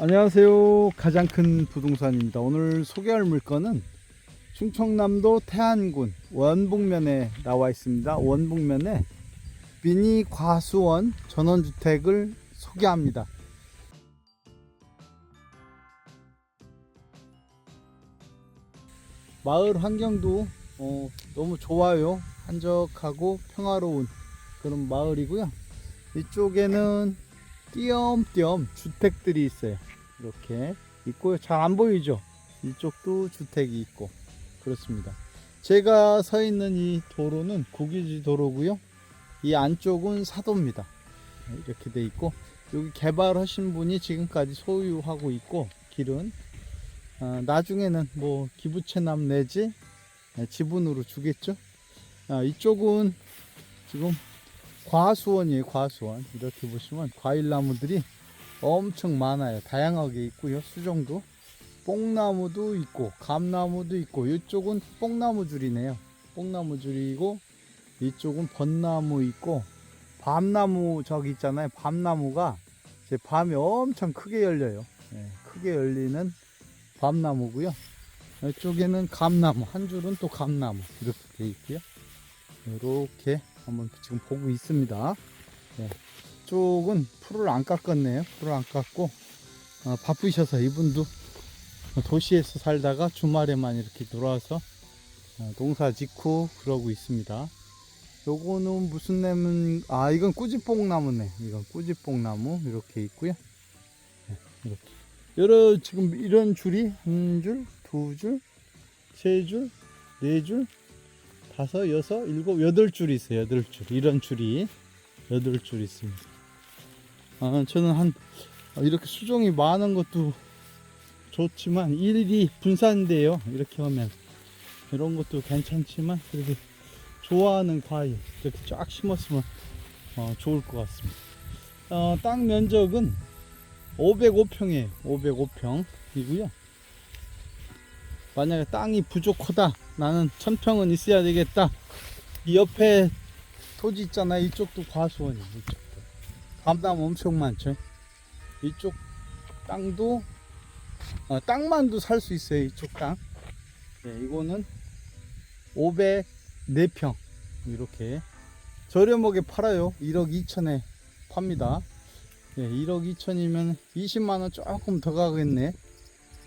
안녕하세요. 가장 큰 부동산입니다. 오늘 소개할 물건은 충청남도 태안군 원북면에 나와 있습니다. 원북면에 미니 과수원 전원주택을 소개합니다. 마을 환경도 어, 너무 좋아요. 한적하고 평화로운 그런 마을이고요. 이쪽에는 띄엄띄엄 주택들이 있어요. 이렇게 있고요. 잘 안 보이죠? 이쪽도 주택이 있고 그렇습니다. 제가 서 있는 이 도로는 국유지 도로고요. 이 안쪽은 사도입니다. 이렇게 돼 있고 여기 개발하신 분이 지금까지 소유하고 있고 길은 아, 나중에는 뭐 기부채납 내지 네, 지분으로 주겠죠. 아, 이쪽은 지금 과수원이에요, 과수원. 이렇게 보시면 과일나무들이 엄청 많아요. 다양하게 있고요. 수종도. 뽕나무도 있고, 감나무도 있고, 이쪽은 뽕나무 줄이네요. 뽕나무 줄이고, 이쪽은 벚나무 있고, 밤나무 저기 있잖아요. 밤나무가 이제 밤에 엄청 크게 열려요. 예, 크게 열리는 밤나무고요. 이쪽에는 감나무, 한 줄은 또 감나무 이렇게 돼 있고요. 이렇게 한번 지금 보고 있습니다. 네. 쪽은 풀을 안 깎았네요. 풀을 안 깎고 어, 바쁘셔서 이분도 도시에서 살다가 주말에만 이렇게 들어와서 어, 농사 짓고 그러고 있습니다. 요거는 무슨 나무? 아 이건 꾸지뽕 나무네. 이건 꾸지뽕 나무 이렇게 있고요. 네, 이렇게 여러 지금 이런 줄이 한 줄, 두 줄, 세 줄, 네 줄, 다섯, 여섯, 일곱, 여덟 줄이 있어요. 여덟 줄. 이런 줄이 여덟 줄 있습니다. 아, 저는 한 이렇게 수종이 많은 것도 좋지만 일이 분산돼요. 이렇게 하면 이런 것도 괜찮지만 그래도 좋아하는 과일 이렇게 쫙 심었으면 어, 좋을 것 같습니다. 어, 땅 면적은 505평이에요. 505평이고요. 만약에 땅이 부족하다. 나는 1000평은 있어야 되겠다. 이 옆에 토지 있잖아요. 이쪽도 과수원이에요. 이쪽도. 감나무 엄청 많죠. 이쪽 땅도 어, 땅만도 살 수 있어요. 이쪽 땅. 네, 이거는 504평 이렇게 저렴하게 팔아요. 1억 2천에 팝니다. 네, 1억 2천이면 20만 원 조금 더 가겠네.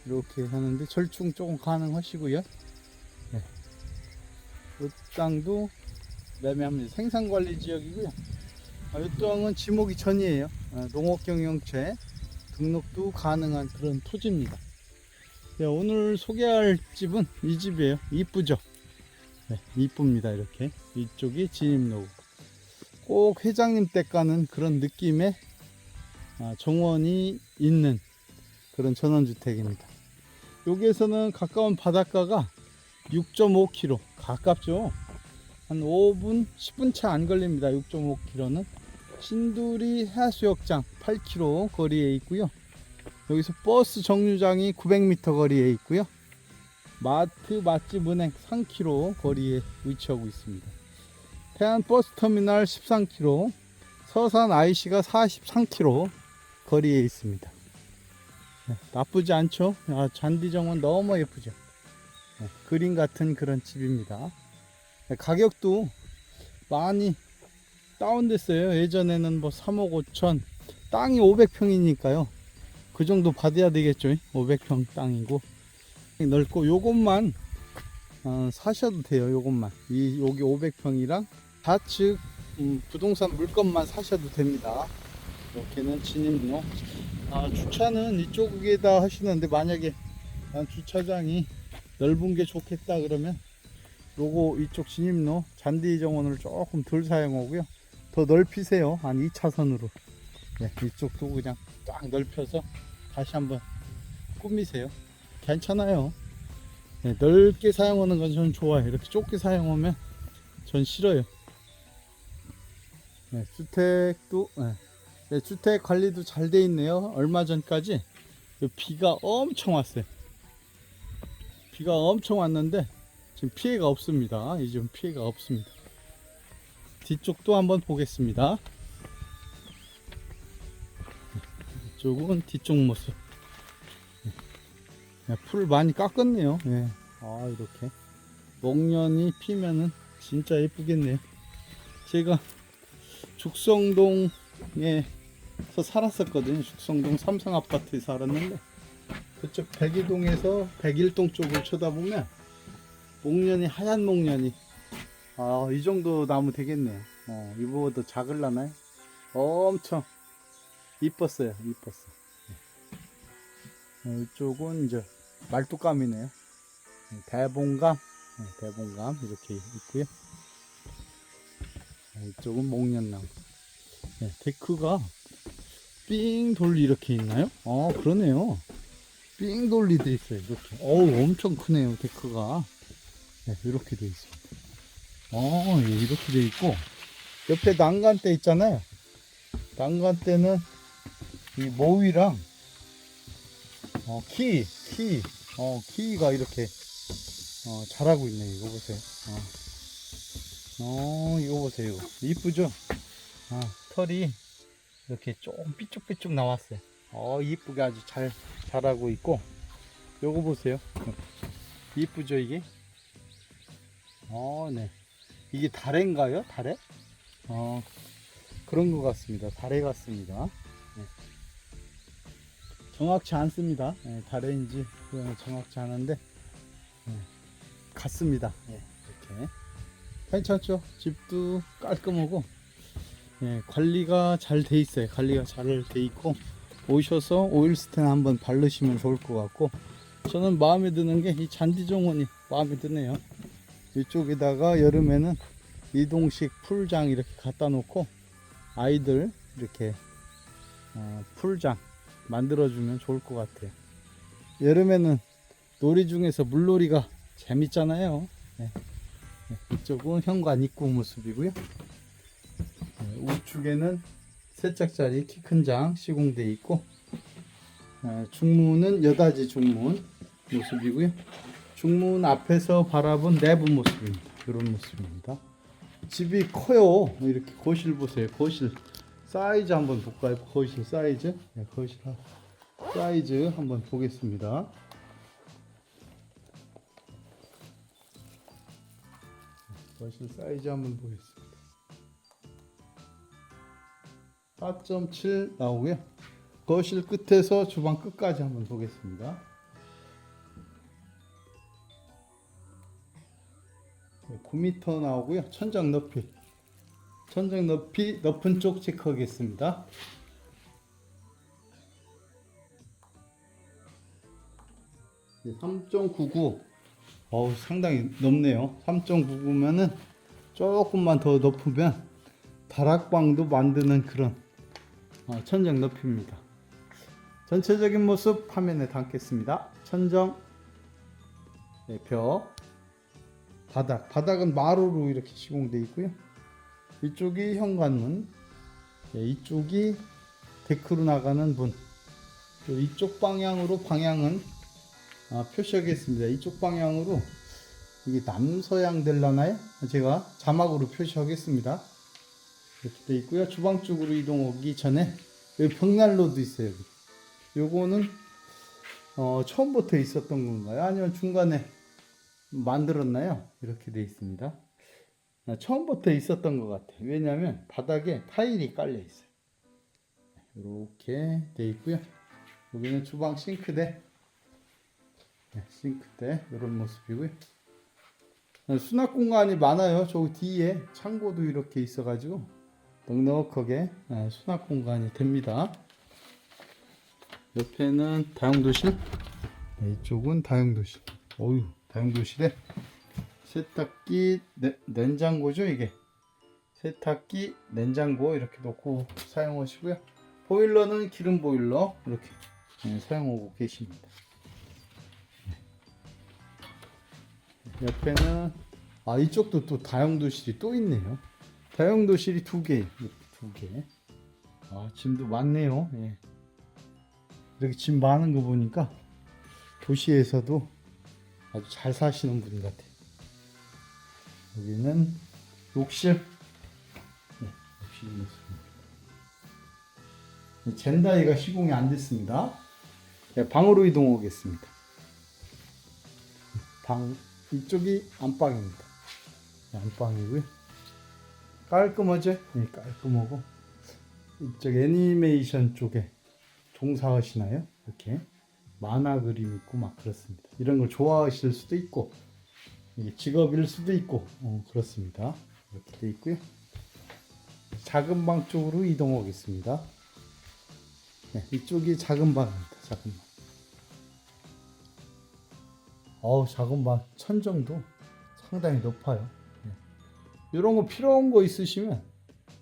이렇게 하는데 절충 조금 가능하시고요. 네. 이 땅도 매매합니다. 생산관리 지역이고요. 아, 이 땅은 지목이 전이에요. 아, 농업경영체 등록도 가능한 그런 토지입니다. 네, 오늘 소개할 집은 이 집이에요. 이쁘죠? 네, 이쁩니다. 이렇게 이쪽이 진입로고 꼭 회장님 댁 가는 그런 느낌의 아, 정원이 있는 그런 전원주택입니다. 여기에서는 가까운 바닷가가 6.5km 가깝죠. 한 5분, 10분 차 안 걸립니다. 6.5km는 신두리 해수욕장 8km 거리에 있고요. 여기서 버스 정류장이 900m 거리에 있고요. 마트 맛집 은행 3km 거리에 위치하고 있습니다. 태안 버스 터미널 13km, 서산 IC가 43km 거리에 있습니다. 네, 나쁘지 않죠? 아, 잔디 정원 너무 예쁘죠? 네, 그림 같은 그런 집입니다. 네, 가격도 많이 다운됐어요. 예전에는 뭐 3억 5천, 땅이 500평이니까요. 그 정도 받아야 되겠죠? 500평 땅이고. 넓고, 요것만 어, 사셔도 돼요. 요것만. 이, 여기 500평이랑 좌측 음, 부동산 물건만 사셔도 됩니다. 이렇게는 진입로. 아, 주차는 이쪽에다 하시는데 만약에 난 주차장이 넓은 게 좋겠다 그러면 요거 이쪽 진입로 잔디 정원을 조금 덜 사용하고요. 더 넓히세요. 한 2차선으로. 네, 이쪽도 그냥 쫙 넓혀서 다시 한번 꾸미세요. 괜찮아요. 네, 넓게 사용하는 건 저는 좋아요. 이렇게 좁게 사용하면 전 싫어요. 네, 주택도 네. 네, 주택 관리도 잘 돼 있네요. 얼마 전까지 비가 엄청 왔어요. 비가 엄청 왔는데 지금 피해가 없습니다. 이제 피해가 없습니다. 뒤쪽도 한번 보겠습니다. 이쪽은 뒤쪽 모습. 예, 풀 많이 깎았네요. 예. 아, 이렇게. 목련이 피면은 진짜 예쁘겠네요. 제가 죽성동에서 살았었거든요. 죽성동 삼성 아파트에 살았는데 그쪽 백이동에서 백일동 쪽을 쳐다보면 목련이 하얀 목련이 아, 이 정도 나무 되겠네요. 어, 이거보다 작을라나요? 엄청 이뻤어요. 이뻤어. 어, 이쪽은 이제 말뚝감이네요. 대봉감, 네, 대봉감 이렇게 있고요. 네, 이쪽은 목련나무. 네, 데크가 삥 돌리 이렇게 있나요? 어, 그러네요. 삥 돌리 돼 있어요. 이렇게. 어우, 엄청 크네요. 데크가. 네, 이렇게 돼 있습니다. 어, 예, 이렇게 돼 있고 옆에 난간대 있잖아요. 난간대는 이 모위랑 어, 키, 키, 어, 키가 이렇게 어, 자라고 있네. 이거 보세요. 어, 어 이거 보세요. 이쁘죠? 아, 털이 이렇게 좀 삐쭉삐쭉 나왔어요. 어, 이쁘게 아주 잘 자라고 있고, 요거 보세요. 이쁘죠, 이게? 어, 네. 이게 다래인가요? 다래? 어, 그런 것 같습니다. 다래 같습니다. 네. 정확치 않습니다. 네, 다래인지 그건 정확치 않은데, 네, 같습니다. 네, 이렇게. 괜찮죠? 집도 깔끔하고, 예, 관리가 잘 돼 있어요. 관리가 잘 돼 있고, 오셔서 오일스텐 한번 바르시면 좋을 것 같고, 저는 마음에 드는 게 이 잔디종원이 마음에 드네요. 이쪽에다가 여름에는 이동식 풀장 이렇게 갖다 놓고 아이들 이렇게 어, 풀장 만들어주면 좋을 것 같아요. 여름에는 놀이 중에서 물놀이가 재밌잖아요. 네. 네, 이쪽은 현관 입구 모습이고요. 네, 우측에는 세 짝짜리 키 큰 장 시공돼 있고 네, 중문은 여닫이 중문 모습이고요. 중문 앞에서 바라본 내부 모습입니다. 이런 모습입니다. 집이 커요. 이렇게 거실 보세요. 거실 사이즈 한번 볼까요? 거실 사이즈. 네, 거실 하- 사이즈 한번 보겠습니다. 거실 사이즈 한번 보겠습니다. 4.7 나오고요. 거실 끝에서 주방 끝까지 한번 보겠습니다. 9m 나오고요. 천장 높이. 천장 높이 높은 쪽 체크하겠습니다. 네, 3.99. 어우, 상당히 높네요. 3.99면은 조금만 더 높으면 다락방도 만드는 그런 어, 천장 높이입니다. 전체적인 모습 화면에 담겠습니다. 천정, 네, 벽, 바닥. 바닥은 마루로 이렇게 시공되어 있고요. 이쪽이 현관문, 네, 이쪽이 데크로 나가는 문. 이쪽 방향으로 방향은 아, 표시하겠습니다. 이쪽 방향으로 이게 남서양 될라나요? 제가 자막으로 표시하겠습니다. 이렇게 돼 있고요. 주방 쪽으로 이동하기 전에 여기 벽난로도 있어요. 요거는 어, 처음부터 있었던 건가요? 아니면 중간에 만들었나요? 이렇게 돼 있습니다. 아, 처음부터 있었던 것 같아요. 왜냐하면 바닥에 타일이 깔려 있어요. 이렇게 돼 있고요. 여기는 주방 싱크대, 네, 싱크대 이런 모습이고요. 아, 수납 공간이 많아요. 저 뒤에 창고도 이렇게 있어가지고 넉넉하게 아, 수납 공간이 됩니다. 옆에는 다용도실, 네, 이쪽은 다용도실. 어유 다용도실에 세탁기, 네, 냉장고죠 이게. 세탁기, 냉장고 이렇게 놓고 사용하시고요. 보일러는 기름 보일러 이렇게 네, 사용하고 계십니다. 네. 옆에는 아 이쪽도 또 다용도실이 또 있네요. 다용도실이 두 개, 두 개. 아 짐도 많네요. 예. 이렇게 짐 많은 거 보니까 도시에서도 아주 잘 사시는 분 같아요. 여기는 욕실. 네, 욕실 모습입니다. 젠다이가 시공이 안 됐습니다. 네, 방으로 이동하겠습니다. 방 이쪽이 안방입니다. 네, 안방이고요. 깔끔하죠? 네, 깔끔하고 이쪽 애니메이션 쪽에 종사하시나요? 이렇게 만화 그림 있고 막 그렇습니다. 이런 걸 좋아하실 수도 있고 직업일 수도 있고 어, 그렇습니다. 이렇게 돼 있고요. 작은 방 쪽으로 이동하겠습니다. 네, 이쪽이 작은 방입니다. 작은 방. 어우 작은 방 천정도 상당히 높아요. 이런 거 필요한 거 있으시면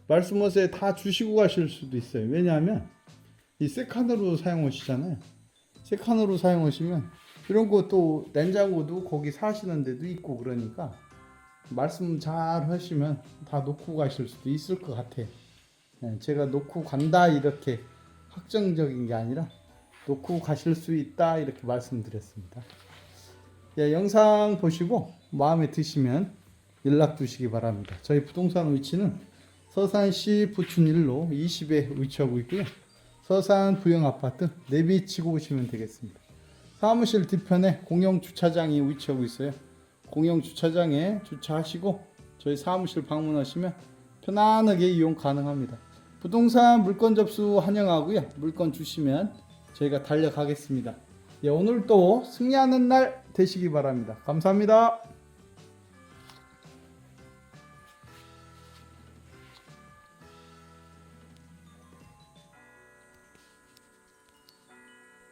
말씀하세요. 다 주시고 가실 수도 있어요. 왜냐하면 이 세칸으로 사용하시잖아요. 세칸으로 사용하시면 이런 거 또 냉장고도 거기 사시는 데도 있고 그러니까 말씀 잘 하시면 다 놓고 가실 수도 있을 것 같아요. 네, 제가 놓고 간다 이렇게 확정적인 게 아니라 놓고 가실 수 있다 이렇게 말씀드렸습니다. 예, 영상 보시고 마음에 드시면 연락 주시기 바랍니다. 저희 부동산 위치는 서산시 부춘 1로 20에 위치하고 있고요. 서산 부영 아파트 내비 치고 오시면 되겠습니다. 사무실 뒤편에 공영 주차장이 위치하고 있어요. 공영 주차장에 주차하시고 저희 사무실 방문하시면 편안하게 이용 가능합니다. 부동산 물건 접수 환영하고요. 물건 주시면 저희가 달려가겠습니다. 예, 오늘 또 승리하는 날 되시기 바랍니다. 감사합니다.